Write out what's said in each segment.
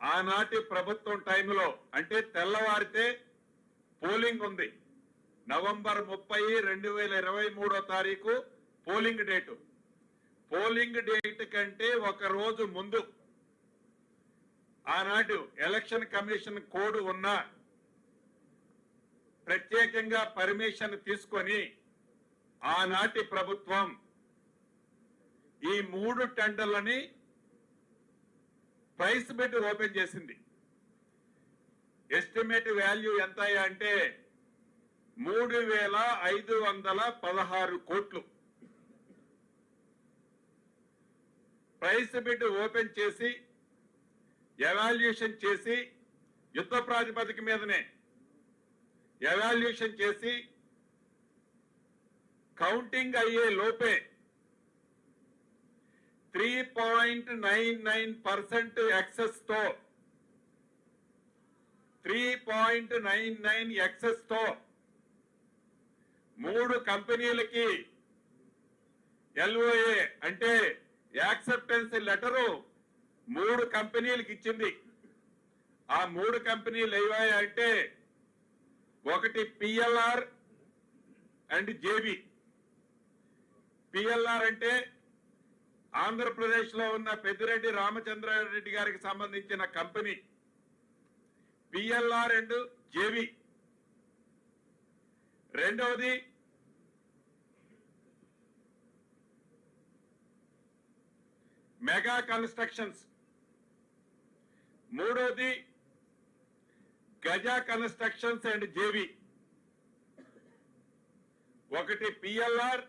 ఆనాటి ప్రభుత్వం టైంలో అంటే తెల్లవారితే పోలింగ్ ఉంది. నవంబర్ ముప్పై రెండు వేల ఇరవై మూడో తారీఖు పోలింగ్ డేటు. పోలింగ్ డేట్ కంటే ఒక రోజు ముందు ఆనాడు ఎలక్షన్ కమిషన్ కోడ్ ఉన్న ప్రత్యేకంగా పర్మిషన్ తీసుకొని ఆనాటి ప్రభుత్వం ఈ మూడు టెండర్లని ప్రైస్ బిడ్ ఓపెన్ చేసింది. ఎస్టిమేట్ వాల్యూ ఎంత అంటే మూడు వేల ఐదు వందల పదహారు కోట్లు. ప్రైస్ బిడ్ ఓపెన్ చేసి ఎవాల్యుయేషన్ చేసి యుద్ధ ప్రాతిపదిక మీదనే ఎవాల్యుయేషన్ చేసి కౌంటింగ్ అయ్యే లోపే three point nine nine percent ఎక్సెస్తో. Three point nine nine ఎక్సెస్తో. మూడు కంపెనీలకి ఎల్ఓఏ అంటే యాక్సెప్టెన్స్ లెటరు మూడు కంపెనీలకు ఇచ్చింది. ఆ మూడు కంపెనీలు ఏవాయి అంటే ఒకటి పిఎల్ఆర్ అండ్ జేబి పిఎల్ఆర్ అంటే ఆంధ్రప్రదేశ్లో ఉన్న పెద్దిరెడ్డి రామచంద్రారెడ్డి గారికి సంబంధించిన కంపెనీ పిఎల్ఆర్ అండ్ జేవి. రెండవది మెగా కన్స్ట్రక్షన్స్. మూడవది గజా కన్స్ట్రక్షన్స్ అండ్ జేవి. ఒకటి పిఎల్ఆర్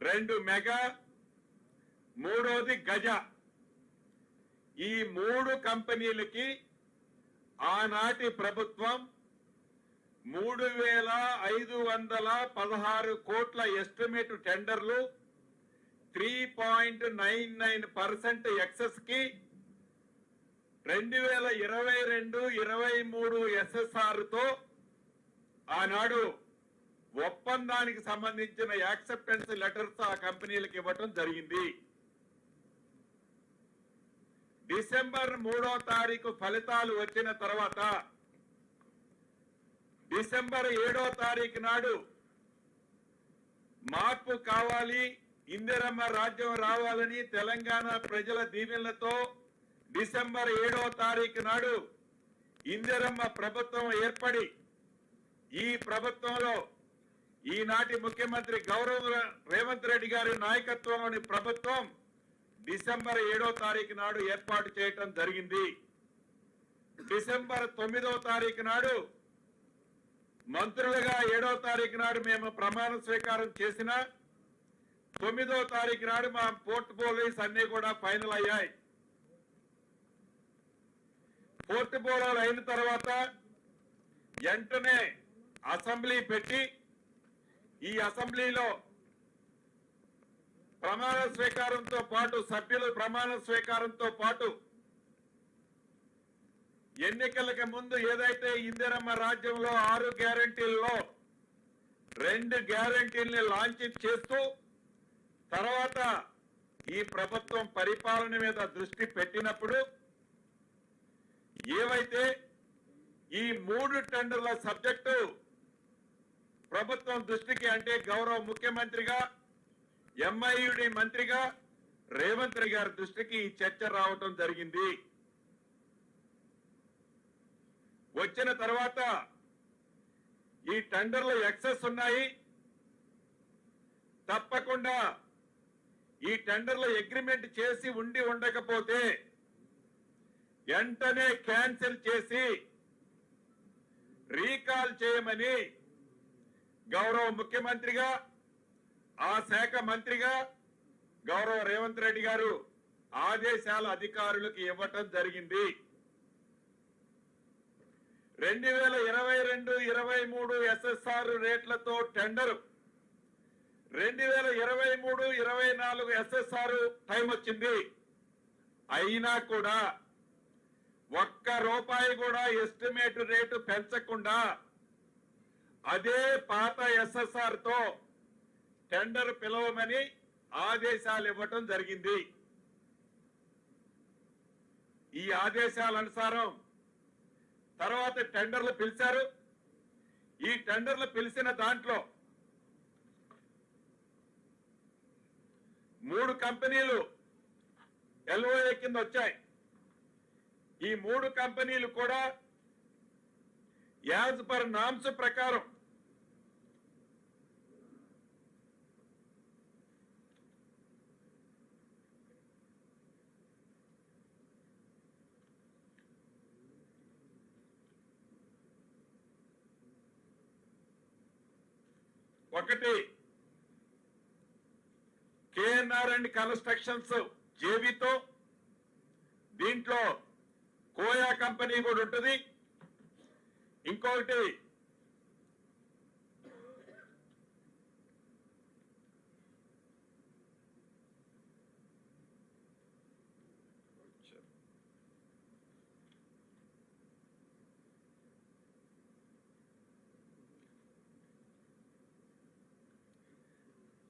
రెండు మెగా మూడోది గజ. ఈ మూడు కంపెనీలకి ఆనాటి ప్రభుత్వం మూడు వేల ఐదు వందల పదహారు కోట్ల ఎస్టిమేట్ టెండర్లు three point nine nine percent ఎక్సెస్కి రెండు వేల ఇరవై రెండు ఇరవై మూడు ఎస్ఎస్ఆర్తో ఆనాడు ఒప్పందానికి సంబంధించిన యాక్సెప్టెన్స్ లెటర్స్ ఆ కంపెనీలకు ఇవ్వటం జరిగింది. డిసెంబర్ మూడో తారీఖు ఫలితాలు వచ్చిన తర్వాత డిసెంబర్ ఏడో తారీఖు నాడు మార్పు కావాలి ఇందిరమ్మ రాజ్యం రావాలని తెలంగాణ ప్రజల దీవెనలతో డిసెంబర్ ఏడో తారీఖు నాడు ఇందిరమ్మ ప్రభుత్వం ఏర్పడి ఈ ప్రభుత్వంలో ఈనాటి ముఖ్యమంత్రి గౌరవ రేవంత్ రెడ్డి గారి నాయకత్వంలోని ప్రభుత్వం డిసెంబర్ ఏడో తారీఖు నాడు ఏర్పాటు చేయటం జరిగింది. డిసెంబర్ తొమ్మిదో తారీఖు నాడు మంత్రులుగా ఏడో తారీఖు నాడు మేము ప్రమాణ స్వీకారం చేసిన తొమ్మిదో తారీఖు నాడు మా పోర్ట్ పోలీస్ అన్ని కూడా ఫైనల్ అయ్యాయి. పోర్ట్ పోలోలు అయిన తర్వాత వెంటనే అసెంబ్లీ పెట్టి ఈ అసెంబ్లీలో ప్రమాణ స్వీకారంతో పాటు సభ్యులు ప్రమాణ స్వీకారంతో పాటు ఎన్నికలకు ముందు ఏదైతే ఇందిరమ్మ రాజ్యంలో ఆరు గ్యారంటీల్లో రెండు గ్యారంటీల్ని లాంచ్ చేస్తూ తర్వాత ఈ ప్రభుత్వం పరిపాలన మీద దృష్టి పెట్టినప్పుడు ఏవైతే ఈ మూడు టెండర్ల సబ్జెక్టు ప్రభుత్వం దృష్టికి అంటే గౌరవ ముఖ్యమంత్రిగా ఎంఐయుడి మంత్రిగా రేవంత్ రెడ్డి గారి దృష్టికి ఈ చర్చ రావటం జరిగింది. వచ్చిన తర్వాత ఈ టెండర్లు ఎక్సెస్ ఉన్నాయి. తప్పకుండా ఈ టెండర్లు అగ్రిమెంట్ చేసి ఉండి ఉండకపోతే వెంటనే క్యాన్సిల్ చేసి రీకాల్ చేయమని గౌరవ ముఖ్యమంత్రిగా ఆ శాఖ మంత్రిగా గౌరవ రేవంత్ రెడ్డి గారు ఆదేశాల అధికారులకు ఇవ్వటం జరిగింది. రెండు వేల ఇరవై రెండు ఇరవై మూడు ఎస్ఎస్ఆర్ రేట్లతో టెండర్. రెండు వేల ఇరవై మూడు ఇరవై నాలుగు ఎస్ఎస్ఆర్ టైం వచ్చింది. అయినా కూడా ఒక్క రూపాయి కూడా ఎస్టిమేట్ రేటు పెంచకుండా అదే పాత ఎస్ఎస్ఆర్తో టెండర్ పిలవమని ఆదేశాలు ఇవ్వటం జరిగింది. ఈ ఆదేశాల అనుసారం తర్వాత టెండర్లు పిలిచారు. ఈ టెండర్లు పిలిచిన దాంట్లో మూడు కంపెనీలు ఎల్ఓఏ కింద వచ్చాయి. ఈ మూడు కంపెనీలు కూడా యాజ్ పర్ నామ్స్ ప్రకారం ఒకటి కేఎన్ఆర్ అండ్ కన్స్ట్రక్షన్స్ జేబీతో దీంట్లో కోయా కంపెనీ కూడా ఉంటుంది. ఇంకొకటి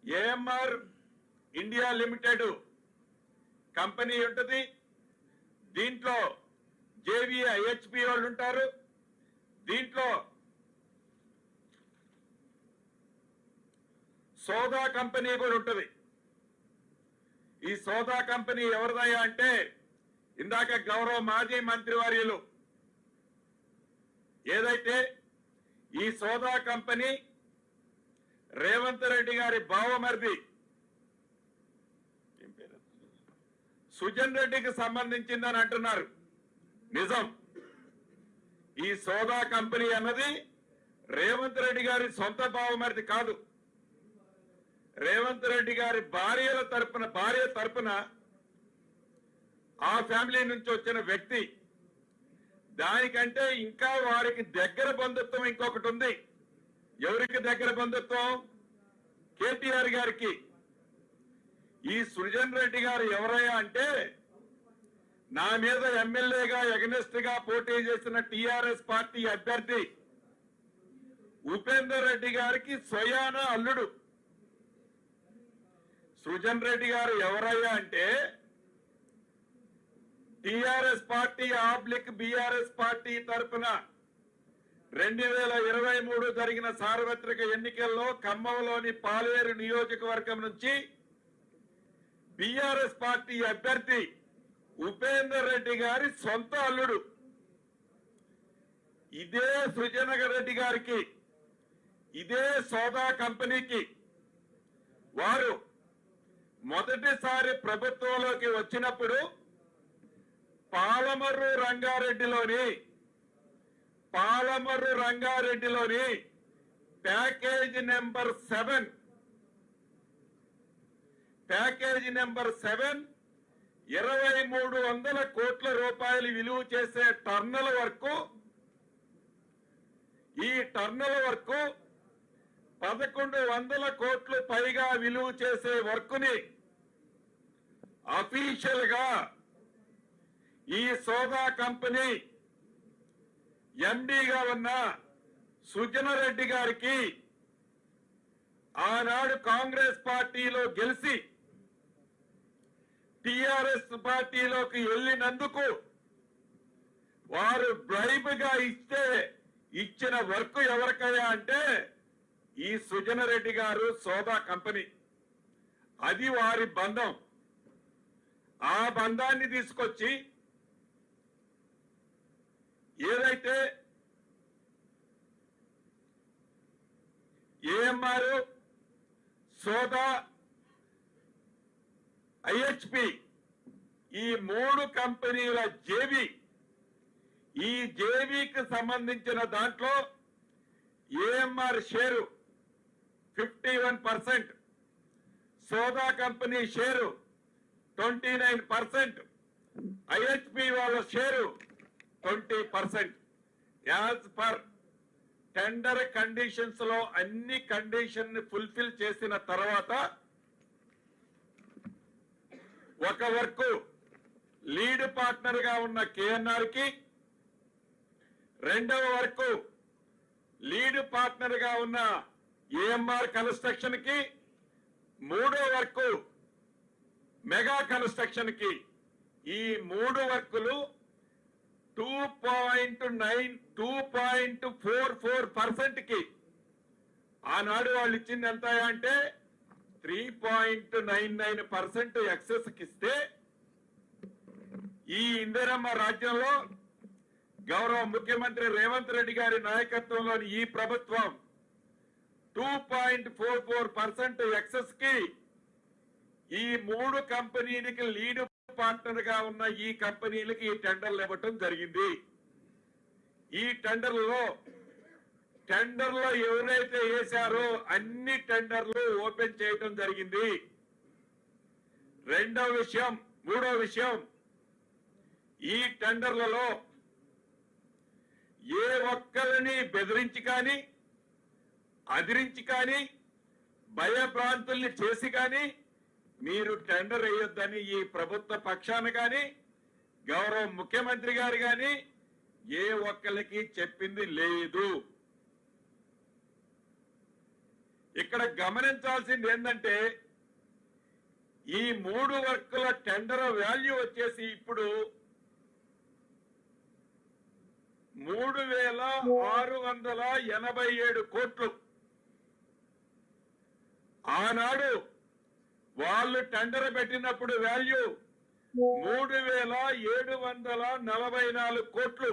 ఏఎంఆర్ ఇండియా లిమిటెడ్ కంపెనీ ఉంటుంది. దీంట్లో జేవి ఐహెచ్పి వాళ్ళు ఉంటారు. దీంట్లో సోదా కంపెనీ కూడా ఉంటుంది. ఈ సోదా కంపెనీ ఎవరిదయ్యా అంటే ఇందాక గౌరవ మాజీ మంత్రివర్యులు. ఏదైతే ఈ సోదా కంపెనీ రేవంత్ రెడ్డి గారి బావమరిది. సుజన్ రెడ్డికి సంబంధించిందని అంటున్నారు. నిజం. ఈ సోదా కంపెనీ అన్నది రేవంత్ రెడ్డి గారి సొంత బావమరిది కాదు. రేవంత్ రెడ్డి గారి భార్యల తరపున భార్య తరపున ఆ ఫ్యామిలీ నుంచి వచ్చిన వ్యక్తి. దానికంటే ఇంకా వారికి దగ్గర బంధుత్వం ఇంకొకటి ఉంది. ఎవరికి దగ్గర బంధుత్వం? కేటీఆర్ గారికి. ఈ సృజన్ రెడ్డి గారు ఎవరయ్యా అంటే నా మీద ఎమ్మెల్యేగా ఎగనెస్ట్గా పోటీ చేసిన టిఆర్ఎస్ పార్టీ అభ్యర్థి ఉపేందర్ రెడ్డి గారికి స్వయాన అల్లుడు. సృజన్ రెడ్డి గారు ఎవరయ్యా అంటే TRS party oblique BRS party తరపున రెండు వేల ఇరవై మూడు జరిగిన సార్వత్రిక ఎన్నికల్లో ఖమ్మంలోని పాలేరు నియోజకవర్గం నుంచి బిఆర్ఎస్ పార్టీ అభ్యర్థి ఉపేందర్ రెడ్డి గారి సొంత అల్లుడు. ఇదే సృజనగర్ రెడ్డి గారికి ఇదే సోదా కంపెనీకి వారు మొదటిసారి ప్రభుత్వంలోకి వచ్చినప్పుడు పాలమర్రు రంగారెడ్డిలోని Palamuru రంగారెడ్డిలోని package number seven. Package number seven ఇరవై మూడు వందల కోట్ల రూపాయలు విలువ చేసే టర్నల్ వరకు ఈ టర్నల్ వరకు పదకొండు వందల కోట్లు పైగా విలువ చేసే వర్క్ని అఫీషియల్గా ఈ సోదా కంపెనీ ఎండిగా ఉన్న సుజన రెడ్డి గారికి ఆనాడు కాంగ్రెస్ పార్టీలో గెలిచి టిఆర్ఎస్ పార్టీలోకి వెళ్ళినందుకు వారు బ్రైబ్గా ఇస్తే ఇచ్చిన వర్క్ ఎవరికయ్యా అంటే ఈ సుజన రెడ్డి గారు సోదా కంపెనీ. అది వారి బంధం. ఆ బంధాన్ని తీసుకొచ్చి ఏదైతే ఏఎంఆర్ సోదా ఐహెచ్పి ఈ మూడు కంపెనీల జేబీ ఈ జేబీకి సంబంధించిన దాంట్లో AMR share fifty one percent సోదా company share twenty nine percent IHP వాళ్ళ share twenty percent. As per tender కండిషన్స్లో అన్ని కండిషన్ని ఫుల్ఫిల్ చేసిన తర్వాత ఒక వర్క్ లీడ్ పార్ట్నర్గా ఉన్న కేఎన్ఆర్కి రెండవ వర్క్ లీడ్ పార్ట్నర్గా ఉన్న ఏఎంఆర్ కన్స్ట్రక్షన్కి మూడో వర్క్ మెగా కన్స్ట్రక్షన్కి. ఈ మూడు వర్కులు two point nine two point four four పర్సెంట్కి. ఆనాడు వాళ్ళు ఇచ్చింది ఎంత అంటే three point nine nine percent excess ఇస్తే ఈ ఇందిరమ్మ రాజ్యంలో గౌరవ ముఖ్యమంత్రి రేవంత్ రెడ్డి గారి నాయకత్వంలోని ఈ ప్రభుత్వం two point four four percent ఎక్సెస్కి ఈ మూడు కంపెనీలకి లీడ్ పార్ట్నర్గా ఉన్న ఈ కంపెనీలకి ఈ టెండర్లు ఇవ్వటం జరిగింది. ఈ టెండర్లలో టెండర్లో ఎవరైతే వేశారో అన్ని టెండర్లు ఓపెన్ చేయటం జరిగింది. రెండవ విషయం మూడో విషయం ఈ టెండర్లలో ఏ ఒక్కరిని బెదిరించి కానీ అదిరించి కానీ భయభ్రాంతుల్ని చేసి కానీ మీరు టెండర్ వేయొద్దని ఈ ప్రభుత్వ పక్షాన కానీ గౌరవ ముఖ్యమంత్రి గారు కానీ ఏ ఒక్కరికి చెప్పింది లేదు. ఇక్కడ గమనించాల్సింది ఏంటంటే ఈ మూడు వర్కుల టెండర్ వాల్యూ వచ్చేసి ఇప్పుడు మూడు వేల ఆరు వందల ఎనభై ఏడు కోట్లు. ఆనాడు వాళ్ళు టెండర్ పెట్టినప్పుడు వాల్యూ మూడు వేల ఏడు వందల నలభై నాలుగు కోట్లు.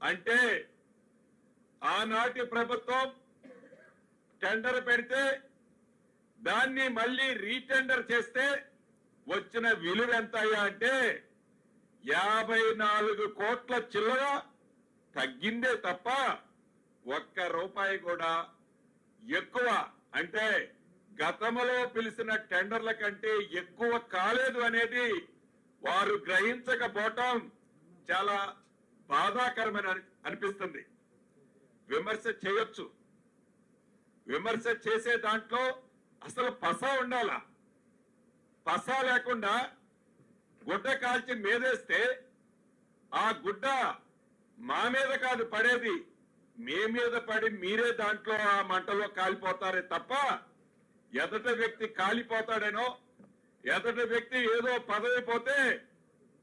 అంటే ఆనాటి ప్రభుత్వం టెండర్ పెడితే దాన్ని మళ్ళీ రీటెండర్ చేస్తే వచ్చిన విలువ ఎంత అంటే యాభై నాలుగు కోట్ల చిల్లర తగ్గిందే తప్ప ఒక్క రూపాయి కూడా ఎక్కువ. అంటే గతంలో పిలిచిన టెండర్ల కంటే ఎక్కువ కాలేదు అనేది వారు గ్రహించకపోవటం చాలా బాధాకరమైన అని- అనిపిస్తుంది. విమర్శ చేయొచ్చు. విమర్శ చేసే దాంట్లో అసలు పస ఉండాలా? పస లేకుండా గుడ్డ కాల్చి మీదేస్తే ఆ గుడ్డ మా మీద కాదు పడేది. మీ మీద పడి మీరే దాంట్లో ఆ మంటలో కాలిపోతారే తప్ప ఎదట వ్యక్తి కాలిపోతాడేనో ఎదట వ్యక్తి ఏదో పదవి పోతే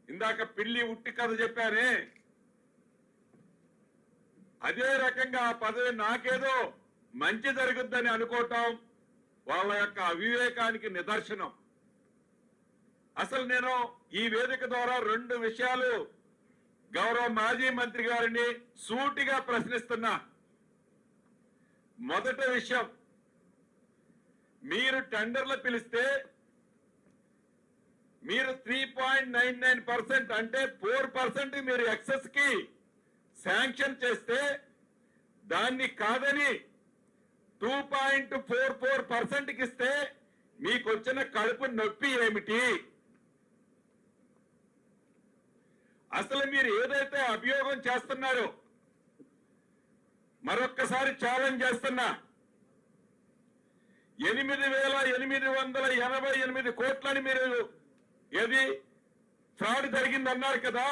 ఇందాక పిల్లి ఉట్టి కథ చెప్పారే అదే రకంగా ఆ పదవి నాకేదో మంచి జరుగుద్దని అనుకోవటం వాళ్ళ యొక్క అవివేకానికి నిదర్శనం. అసలు నేను ఈ వేదిక ద్వారా రెండు విషయాలు గౌరవ మాజీ మంత్రి గారిని సూటిగా ప్రశ్నిస్తున్నా. మొదటి విషయం మీరు టెండర్లు పిలిస్తే మీరు three point nine nine percent అంటే ఫోర్ పర్సెంట్ మీరు ఎక్సెస్కి శాంక్షన్ చేస్తే దాన్ని కాదని టూ పాయింట్ ఫోర్ ఫోర్ పర్సెంట్కి ఇస్తే మీకు వచ్చిన కడుపు నొప్పి ఏమిటి? అసలు మీరు ఏదైతే అభియోగం చేస్తున్నారో మరొక్కసారి ఛాలెంజ్ చేస్తున్నా. ఎనిమిది వేల ఎనిమిది వందల ఎనభై ఎనిమిది కోట్లని మీరు ఏది ఫ్రాడ్ జరిగిందన్నారు కదా.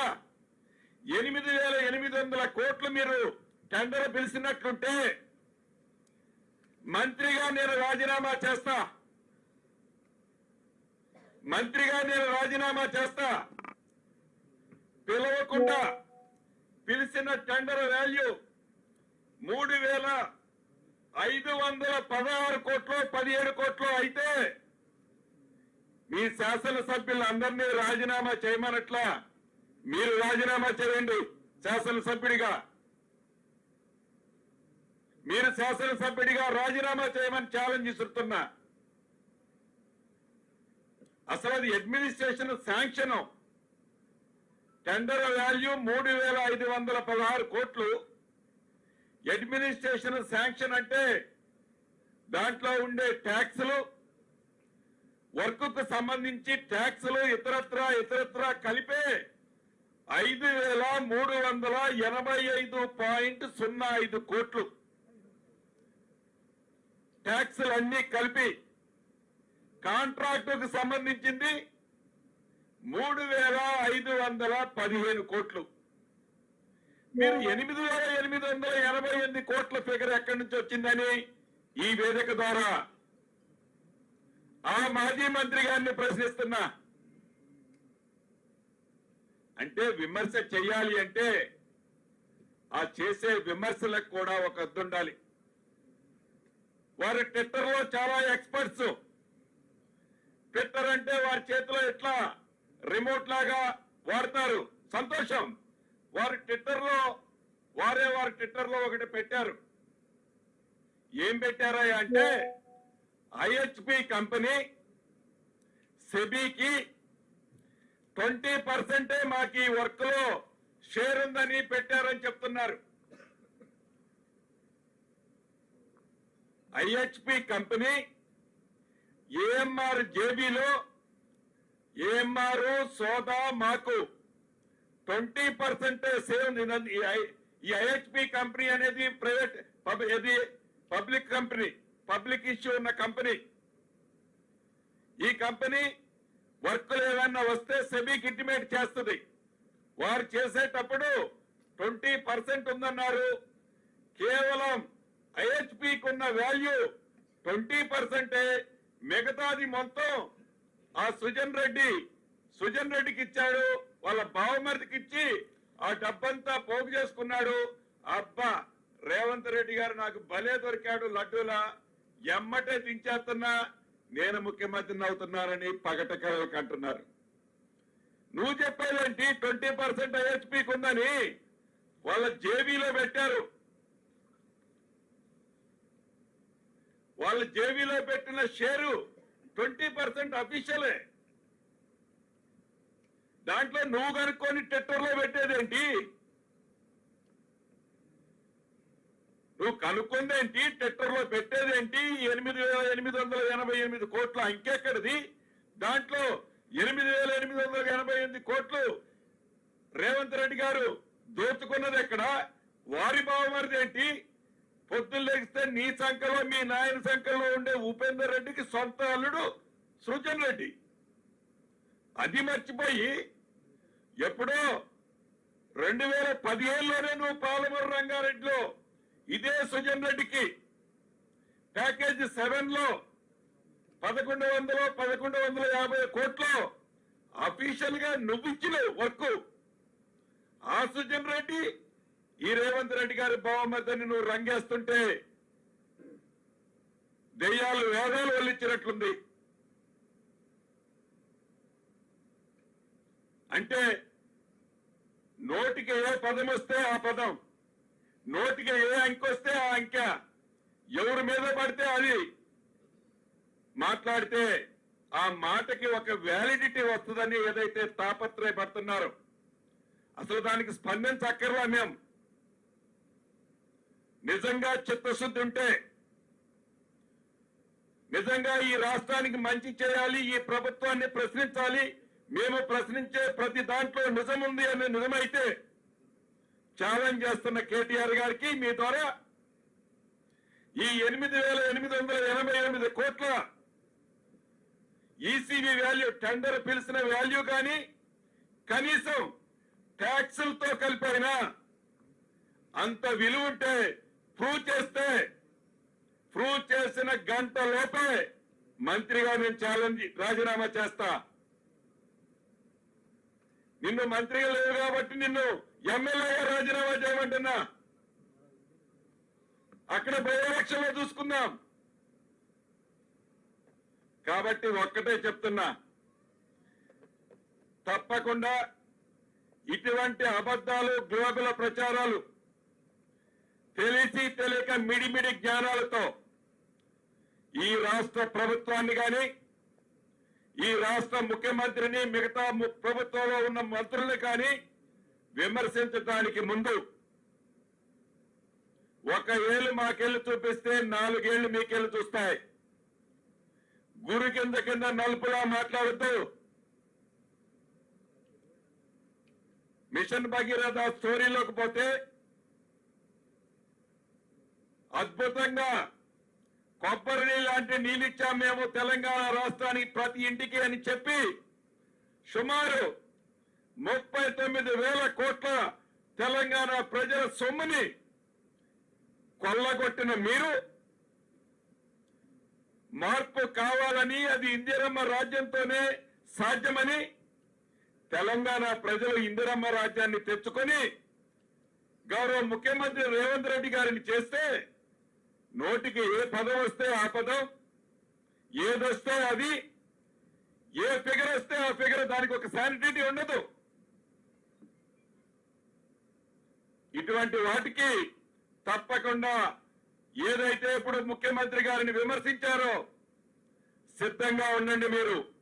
ఎనిమిది వేల ఎనిమిది వందల కోట్లు మీరు టెండర్ పిలిచినట్లుంటే మంత్రిగా నేను రాజీనామా చేస్తా. మంత్రిగా నేను రాజీనామా చేస్తా. పిలవకుండా పిలిచిన టెండర్ వాల్యూ మూడు వేల ఐదు వందల పదహారు కోట్లు పదిహేడు కోట్లు అయితే మీ శాసనసభ్యులందరినీ రాజీనామా చేయమనట్లా మీరు రాజీనామా చేయండి శాసనసభ్యుడిగా. మీరు శాసనసభ్యుడిగా రాజీనామా చేయమని ఛాలెంజ్ ఇస్తున్నా అసలు అది అడ్మినిస్ట్రేషన్ శాంక్షన్ టెండర్ వాల్యూ మూడు వేల ఐదు వందల పదహారు కోట్లు. అడ్మినిస్ట్రేషన్ శాంక్షన్ అంటే దాంట్లో ఉండే ట్యాక్సులు వర్క్కు సంబంధించి ట్యాక్సులు ఇతరత్ర ఇతరత్ర కలిపే ఐదు వేల మూడు వందల ఎనభై ఐదు పాయింట్ సున్నా ఐదు కోట్లు. ట్యాక్సులన్నీ కలిపి కాంట్రాక్టుకు సంబంధించింది మూడు వేల ఐదు వందల పదిహేను కోట్లు. మీరు ఎనిమిది వేల ఎనిమిది వందల ఎనభై ఎనిమిది కోట్ల ఫిగర్ ఎక్కడి నుంచి వచ్చిందని ఈ వేదిక ద్వారా ఆ మాజీ మంత్రి గారిని ప్రశ్నిస్తున్నా. అంటే విమర్శ చెయ్యాలి అంటే ఆ చేసే విమర్శలకు కూడా ఒక అద్దుండాలి వారు ట్విట్టర్లో చాలా ఎక్స్పర్ట్స్. ట్విట్టర్ అంటే వారి చేతిలో ఎట్లా రిమోట్ లాగా వాడతారు? సంతోషం. వారు ట్విట్టర్లో వారే వారి ట్విట్టర్లో ఒకటి పెట్టారు. ఏం పెట్టారా అంటే ఐహెచ్పి కంపెనీ సెబీకి ట్వంటీ పర్సెంటే మాకు ఈ వర్క్లో షేర్ ఉందని పెట్టారని చెప్తున్నారు. ఐహెచ్పి కంపెనీ ఏఎంఆర్ జేబీలో ఏఎంఆర్ సోదా మాకు. ట్వంటీ పర్సెంట్ సేవ్ ఈ ఐహెచ్పి కంపెనీ అనేది ప్రైవేట్ పబ్- ఇది పబ్లిక్ కంపెనీ పబ్లిక్ ఇష్యూ ఉన్న కంపెనీ. ఈ కంపెనీ వర్క్లు ఏదన్నా వస్తే సెబీకి ఇంటిమేట్ చేస్తుంది. వారు చేసేటప్పుడు ట్వంటీ పర్సెంట్ ఉందన్నారు. కేవలం ఐహెచ్పికి ఉన్న వాల్యూ ట్వంటీ పర్సెంటే. మిగతాది మొత్తం ఆ సుజన్ రెడ్డి సుజన్ రెడ్డికి ఇచ్చాడు. వాళ్ళ బావమరిదికి ఇచ్చి ఆ డబ్బంతా పోగు చేసుకున్నాడు. అబ్బా రేవంత్ రెడ్డి గారు నాకు భలే దొరికాడు లడ్డూలా. ఎమ్మటే దించేస్తున్నా. నేను ముఖ్యమంత్రిని అవుతున్నానని పగట కళలకు అంటున్నారు నువ్వు చెప్పేదేంటి? ట్వంటీ పర్సెంట్ ఐఎస్పీకి ఉందని వాళ్ళ జేబీలో పెట్టారు. వాళ్ళ జేబీలో పెట్టిన షేరు ట్వంటీ పర్సెంట్ అఫీషియలే. దాంట్లో నువ్వు కనుక్కొని ట్విట్టర్లో పెట్టేదేంటి? నువ్వు కనుక్కుందేంటి? ట్విట్టర్లో పెట్టేదేంటి? ఎనిమిది వేల ఎనిమిది వందల ఎనభై ఎనిమిది కోట్ల ఇంకెక్కడిది? దాంట్లో ఎనిమిది వేల ఎనిమిది వందల ఎనభై ఎనిమిది కోట్లు రేవంత్ రెడ్డి గారు దోచుకున్నది ఎక్కడ? వారి భావమరిది ఏంటి? పొద్దున్న లెగిస్తే నీ సంఖ్యలో మీ నాయన సంఖ్యలో ఉండే ఉపేందర్ రెడ్డికి సొంత అల్లుడు సృజన్ రెడ్డి. అది మర్చిపోయి ఎప్పుడో రెండు వేల పదిహేనులోనే నువ్వు పాలమూరు రంగారెడ్డిలో ఇదే సుజన్ రెడ్డికి ప్యాకేజ్ సెవెన్లో పదకొండు వందల పదకొండు వందల యాభై కోట్లు అఫీషియల్గా నువ్వు ఇచ్చిన వర్క్. ఆ సుజన్ రెడ్డి ఈ రేవంత్ రెడ్డి గారి బావమద్దని నువ్వు రంగేస్తుంటే దెయ్యాలు వేదాలు వల్లించినట్లుంది. అంటే నోటికి ఏ పదం వస్తే ఆ పదం నోటికి ఏ అంకె వస్తే ఆ అంకె ఎవరి మీద పడితే అది. మాట్లాడితే ఆ మాటకి ఒక వ్యాలిడిటీ వస్తుందని ఏదైతే తాపత్రయపడుతున్నారో అసలు దానికి స్పందించక్కర్లా మేము నిజంగా చిత్తశుద్ధి ఉంటే నిజంగా ఈ రాష్ట్రానికి మంచి చేయాలి ఈ ప్రభుత్వాన్ని ప్రశ్నించాలి మేము ప్రశ్నించే ప్రతి దాంట్లో నిజం ఉంది అనే నిజమైతే ఛాలెంజ్ చేస్తున్న కేటీఆర్ గారికి మీ ద్వారా ఈ ఎనిమిది వేల ఎనిమిది వందల ఎనభై ఎనిమిది కోట్ల ఈసీబీ వాల్యూ టెండర్ పిలిచిన వాల్యూ కానీ కనీసం ట్యాక్సులతో కలిపైనా అంత విలువ ఉంటే ప్రూవ్ చేస్తే ప్రూవ్ చేసిన గంట లోపే మంత్రిగా నేను ఛాలెంజ్ రాజీనామా చేస్తా. నిన్ను మంత్రిగా లేవు కాబట్టి నిన్ను ఎమ్మెల్యేగా రాజీనామా చేయమంటున్నా. అక్కడ బై ఎలక్షన్లో చూసుకుందాం. కాబట్టి ఒక్కటే చెప్తున్నా. తప్పకుండా ఇటువంటి అబద్ధాలు గ్లోబల ప్రచారాలు తెలిసి తెలియక మిడిమిడి జ్ఞానాలతో ఈ రాష్ట్ర ప్రభుత్వాన్ని కానీ ఈ రాష్ట్ర ముఖ్యమంత్రిని మిగతా ప్రభుత్వంలో ఉన్న మంత్రుల్ని కానీ విమర్శించడానికి ముందు ఒక ఏళ్ళు మాకెళ్ళి చూపిస్తే నాలుగేళ్ళు మీకెళ్ళి చూస్తాయి. గురు కింద కింద నలుపులా మాట్లాడుతూ మిషన్ భగీరథ స్టోరీలోకి పోతే అద్భుతంగా కొబ్బరి నీళ్ళు లాంటి నీళ్ళు మేము తెలంగాణ రాష్ట్రానికి ప్రతి ఇంటికి అని చెప్పి సుమారు ముప్పై తొమ్మిది వేల కోట్ల తెలంగాణ ప్రజల సొమ్ముని కొల్లగొట్టిన మీరు. మార్పు కావాలని అది ఇందిరమ్మ రాజ్యంతోనే సాధ్యమని తెలంగాణ ప్రజలు ఇందిరమ్మ రాజ్యాన్ని తెచ్చుకొని గౌరవ ముఖ్యమంత్రి రేవంత్ రెడ్డి గారిని చేస్తే నోటికి ఏ పదం వస్తే ఆ పదం? ఏదొస్తే అది? ఏ ఫిగర్ వస్తే ఆ ఫిగర్? దానికి ఒక శానిటరీ ఉండదు. ఇటువంటి వాటికి తప్పకుండా ఏదైతే ఇప్పుడు ముఖ్యమంత్రి గారిని విమర్శించారో సిద్ధంగా ఉండండి మీరు.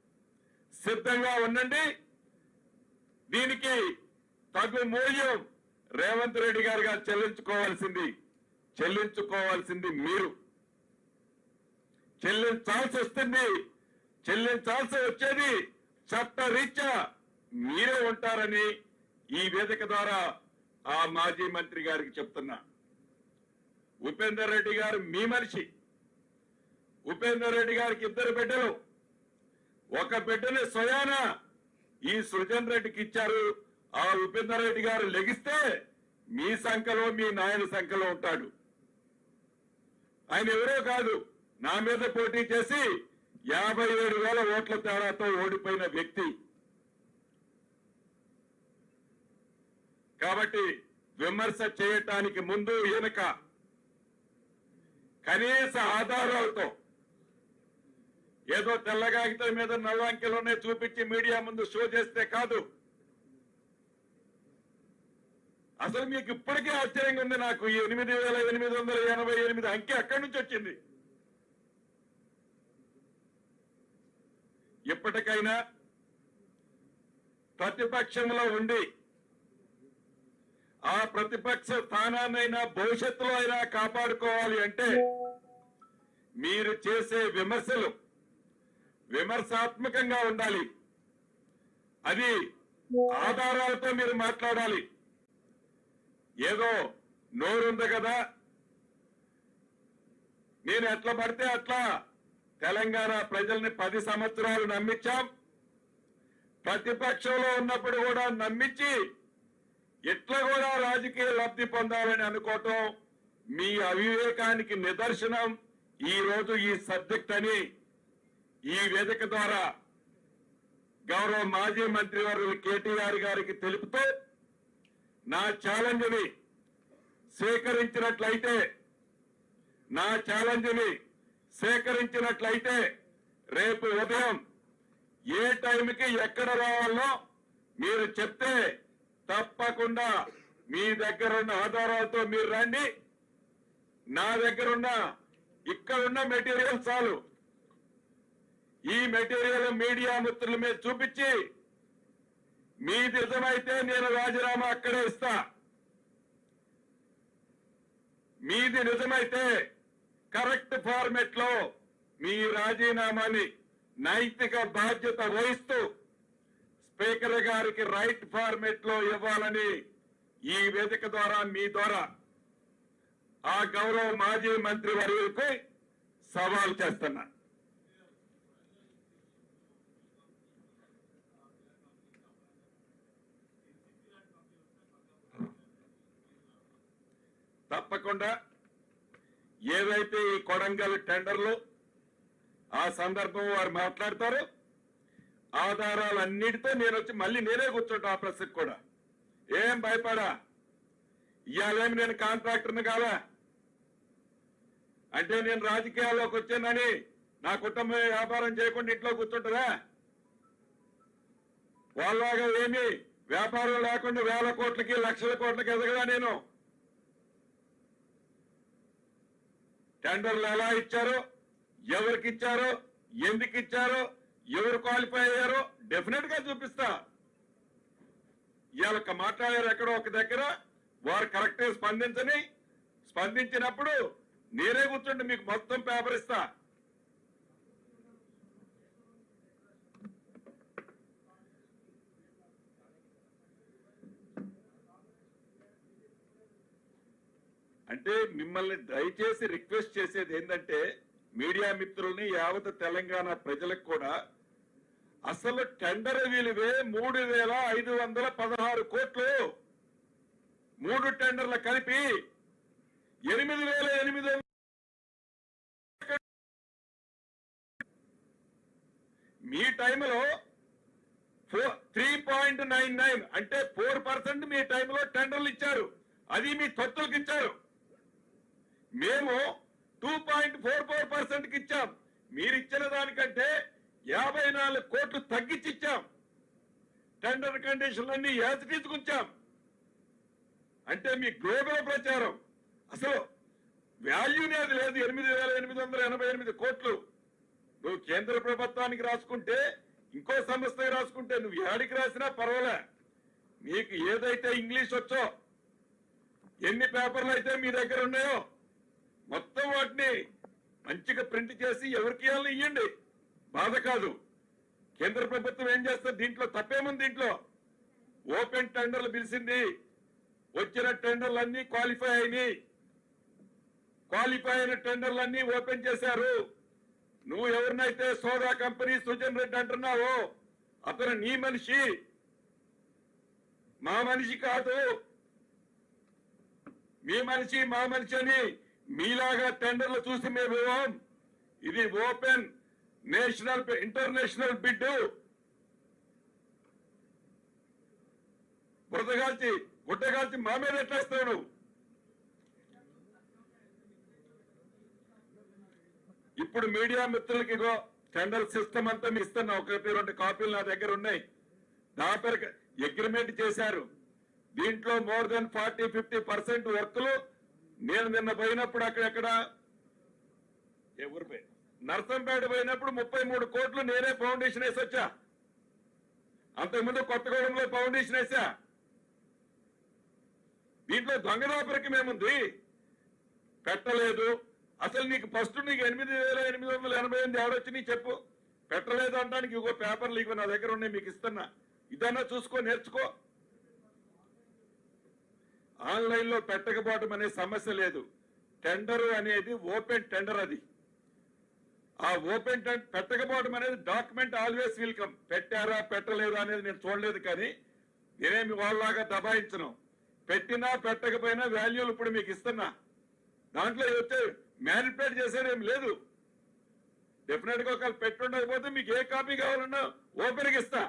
సిద్ధంగా ఉండండి. దీనికి తగు మూల్యం రేవంత్ రెడ్డి గారు గారు చెల్లించుకోవాల్సింది. చెల్లించుకోవాల్సింది మీరు. చెల్లించాల్సి వస్తుంది. చెల్లించాల్సి వచ్చేది చట్టరీత్యా మీరే ఉంటారని ఈ వేదిక ద్వారా ఆ మాజీ మంత్రి గారికి చెప్తున్నా. ఉపేందర్ రెడ్డి గారు మీ మనిషి. ఉపేందర్ రెడ్డి గారికి ఇద్దరు బిడ్డలు. ఒక బిడ్డని స్వయాన ఈ సృజన్ రెడ్డికి ఇచ్చారు. ఆ ఉపేందర్ రెడ్డి గారు లెగిస్తే మీ సంఖ్యలో మీ నాయన సంఖలో ఉంటాడు. ఆయన ఎవరో కాదు. నా మీద పోటీ చేసి యాభై ఏడు వేల ఓట్ల తేడాతో ఓడిపోయిన వ్యక్తి. కాబట్టి విమర్శ చేయటానికి ముందు వెనుక కనీస ఆధారాలతో ఏదో తెల్ల కాగితం మీద నల్ల అంకెలోనే చూపించి మీడియా ముందు షో చేస్తే కాదు. అసలు మీకు ఇప్పటికే ఆశ్చర్యంగా ఉంది నాకు ఎనిమిది వేల ఎనిమిది వందల ఎనభై ఎనిమిది అంకె అక్కడి నుంచి వచ్చింది? ఇప్పటికైనా ప్రతిపక్షంలో ఉండి ఆ ప్రతిపక్ష స్థానాన్నైనా భవిష్యత్తులో అయినా కాపాడుకోవాలి అంటే మీరు చేసే విమర్శలు విమర్శాత్మకంగా ఉండాలి. అది ఆధారాలతో మీరు మాట్లాడాలి. ఏదో నోరుంది కదా. నేను ఎట్లా పడితే అట్లా తెలంగాణ ప్రజల్ని పది సంవత్సరాలు నమ్మించాం ప్రతిపక్షంలో ఉన్నప్పుడు కూడా నమ్మించి ఎట్లా కూడా రాజకీయ లబ్ధి పొందాలని అనుకోవటం మీ అవివేకానికి నిదర్శనం. ఈ రోజు ఈ సబ్జెక్ట్ అని ఈ వేదిక ద్వారా గౌరవ మాజీ మంత్రి వారు కేటీఆర్ గారికి తెలుపుతూ నా ఛాలెంజ్ని స్వీకరించినట్లయితే నా ఛాలెంజ్ని సేకరించినట్లయితే రేపు ఉదయం ఏ టైంకి ఎక్కడ రావాలో మీరు చెప్తే తప్పకుండా మీ దగ్గర ఉన్న ఆధారాలతో మీరు రండి. నా దగ్గర ఉన్న ఇక్కడున్న మెటీరియల్ చాలు. ఈ మెటీరియల్ మీడియా మిత్రుల మీద చూపించి మీది నిజమైతే నేను రాజీనామా అక్కడే ఇస్తా. మీది నిజమైతే కరెక్ట్ ఫార్మెట్లో మీ రాజీనామాని నైతిక బాధ్యత వహిస్తూ స్పీకర్ గారికి రైట్ ఫార్మెట్లో ఇవ్వాలని ఈ వేదిక ద్వారా మీ ద్వారా ఆ గౌరవ మాజీ మంత్రి వర్యులకు సవాల్ చేస్తున్నా. కాకుండా ఏదైతే ఈ కొడంగల్ టెండర్లు ఆ సందర్భం వారు మాట్లాడతారు ఆధారాలన్నిటితో నేను వచ్చి మళ్ళీ నేనే కూర్చుంటా ఆ ప్రశ్నకు కూడా. ఏం భయపడా? ఇవాళేమి నేను కాంట్రాక్టర్ని కాదా? అంటే నేను రాజకీయాల్లోకి వచ్చానని నా కుటుంబం వ్యాపారం చేయకుండా ఇంట్లో కూర్చుంటుందా? వాళ్ళలాగా ఏమి వ్యాపారం లేకుండా వేల కోట్లకి లక్షల కోట్లకి ఎదగదా నేను? టెండర్లు ఎలా ఇచ్చారో ఎవరికి ఇచ్చారో ఎందుకు ఇచ్చారో ఎవరు క్వాలిఫై అయ్యారో డెఫినెట్గా చూపిస్తా. ఇవాళ మాట్లాడారు ఎక్కడో ఒక దగ్గర వారు కరెక్ట్ స్పందించని స్పందించినప్పుడు నేనే కూర్చుంటే మీకు మొత్తం పేపర్ ఇస్తా. అంటే మిమ్మల్ని దయచేసి రిక్వెస్ట్ చేసేది ఏంటంటే మీడియా మిత్రుల్ని యావత్ తెలంగాణ ప్రజలకు కూడా అసలు టెండర్ విలువే మూడు వేల ఐదు వందల పదహారు కోట్లు. మూడు టెండర్లు కలిపి ఎనిమిది వేల ఎనిమిది మీ టైంలో four three point nine nine అంటే ఫోర్ పర్సెంట్ మీ టైంలో టెండర్లు ఇచ్చారు. అది మీ తొత్తులకు ఇచ్చారు మేము టూ పాయింట్ ఫోర్ ఫోర్ పర్సెంట్కి ఇచ్చాం. మీరు ఇచ్చిన దానికంటే యాభై నాలుగు కోట్లు తగ్గించి ఇచ్చాం. టెండర్ కండిషన్లన్నీ యాజ్ అంటే మీ గ్లోబల్ ప్రచారం. అసలు వాల్యూనే అది లేదు. ఎనిమిది వేల ఎనిమిది వందల ఎనభై ఎనిమిది కోట్లు. నువ్వు కేంద్ర ప్రభుత్వానికి రాసుకుంటే ఇంకో సంస్థకి రాసుకుంటే నువ్వు ఏడికి రాసినా పర్వాలే. నీకు ఏదైతే ఇంగ్లీష్ వచ్చో ఎన్ని పేపర్లు అయితే మీ దగ్గర ఉన్నాయో మొత్తం వాటిని మంచిగా ప్రింట్ చేసి ఎవరికి ఇవ్వాలని ఇవ్వండి బాధ కాదు. కేంద్ర ప్రభుత్వం ఏం చేస్తారు దీంట్లో తప్పేముంది దీంట్లో? ఓపెన్ టెండర్లు పిలిచింది. వచ్చిన టెండర్లు అన్ని క్వాలిఫై అయినాయి. క్వాలిఫై అయిన టెండర్లు అన్ని ఓపెన్ చేశారు. నువ్వు ఎవరినైతే సోదా కంపెనీ సుజన్ రెడ్డి అంటున్నావో అతను నీ మనిషి. మా మనిషి కాదు. మీ మనిషి మా మనిషి అని మీలాగా టెండర్లు చూసి మేము ఇవ్వం. ఇది ఓపెన్ నేషనల్ ఇంటర్నేషనల్ బిడ్ బురదగాల్చి గుడ్డగాల్చి మా మీద ఎట్లేస్తావు నువ్వు? ఇప్పుడు మీడియా మిత్రులకి ఇగో టెండర్ సిస్టమ్ అంతా మీకు ఇస్తున్నా. ఒకటి రెండు కాపీలు నా దగ్గర ఉన్నాయి. దాపర్ అగ్రిమెంట్ చేశారు. దీంట్లో more than forty fifty percent వర్క్లు నేను నిన్న పోయినప్పుడు అక్కడెక్కడ ఏ ఊరు పోయి? నర్సంపేట పోయినప్పుడు ముప్పై మూడు కోట్లు నేనే ఫౌండేషన్ వేసి వచ్చా. అంతకుముందు కొత్తగూడెంలో ఫౌండేషన్ వేసా. దీంట్లో దొంగదాపరికం ఏముంది పెట్టలేదు. అసలు నీకు ఫస్ట్ నీకు ఎనిమిది వేల ఎనిమిది వందల ఎనభై ఎనిమిది ఎవడొచ్చి నీ చెప్పు. పెట్టలేదు అంటానికి ఇంకో పేపర్లు ఇగో నా దగ్గర ఉన్నాయి మీకు ఇస్తున్నా. ఇదన్నా చూసుకో నేర్చుకో. ఆన్లైన్లో పెట్టకపోవడం అనే సమస్య లేదు. టెండర్ అనేది ఓపెన్ టెండర్ అది. ఆ ఓపెన్ టెండర్ పెట్టకపోవడం అనేది డాక్యుమెంట్ ఆల్వేస్ వెల్కమ్. పెట్టారా పెట్టలేదా అనేది నేను చూడలేదు కానీ నేనేమి వాళ్ళలాగా దబాయించను. పెట్టినా పెట్టకపోయినా వాల్యూలు ఇప్పుడు మీకు ఇస్తున్నా. దాంట్లో వచ్చే మ్యానిపులేట్ చేసేదేం లేదు. డెఫినెట్గా ఒకవేళ పెట్టుండకపోతే మీకు ఏ కాపీ కావాలన్నా ఓపెన్ ఇస్తా.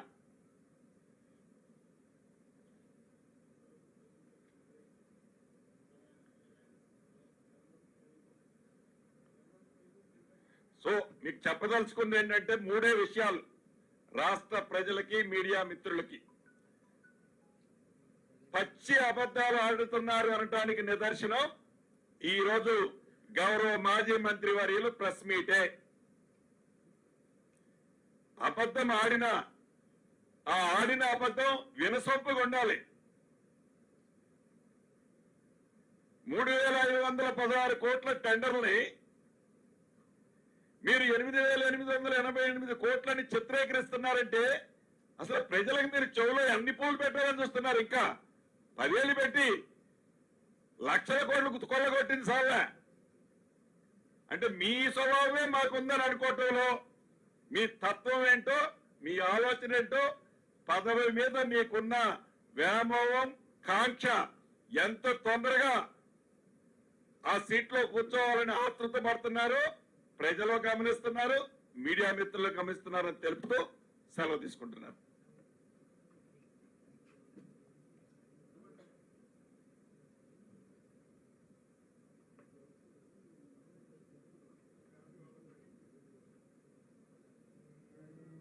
సో మీకు చెప్పదలుచుకుంది ఏంటంటే మూడే విషయాలు. రాష్ట్ర ప్రజలకి మీడియా మిత్రులకి. పచ్చి అబద్ధాలు ఆడుతున్నారు అనటానికి నిదర్శనం ఈ రోజు గౌరవ మాజీ మంత్రి వర్యులు ప్రెస్ మీటే. అబద్ధం ఆడిన ఆ ఆడిన అబద్ధం వినసొంపుగా ఉండాలి. మూడు వేల ఐదు వందల పదహారు కోట్ల టెండర్ని మీరు ఎనిమిది వేల ఎనిమిది వందల ఎనభై ఎనిమిది కోట్లని చిత్రీకరిస్తున్నారంటే అసలు ప్రజలకు మీరు చెవులో అన్ని పూలు పెట్టాలని చూస్తున్నారు? ఇంకా పదేళ్ళు పెట్టి లక్షల కోట్లు కొల్లగొట్టింది సార్లే అంటే మీ స్వభావమే మాకుందని అనుకోవటంలో మీ తత్వం ఏంటో మీ ఆలోచన ఏంటో పదవి మీద మీకున్న వ్యామోహం కాంక్ష ఎంత తొందరగా ఆ సీట్లో కూర్చోవాలని ఆతృత పడుతున్నారో? ప్రజలు గమనిస్తున్నారు మీడియా మిత్రులు గమనిస్తున్నారని తెలుపుతూ సెలవు తీసుకుంటున్నారు.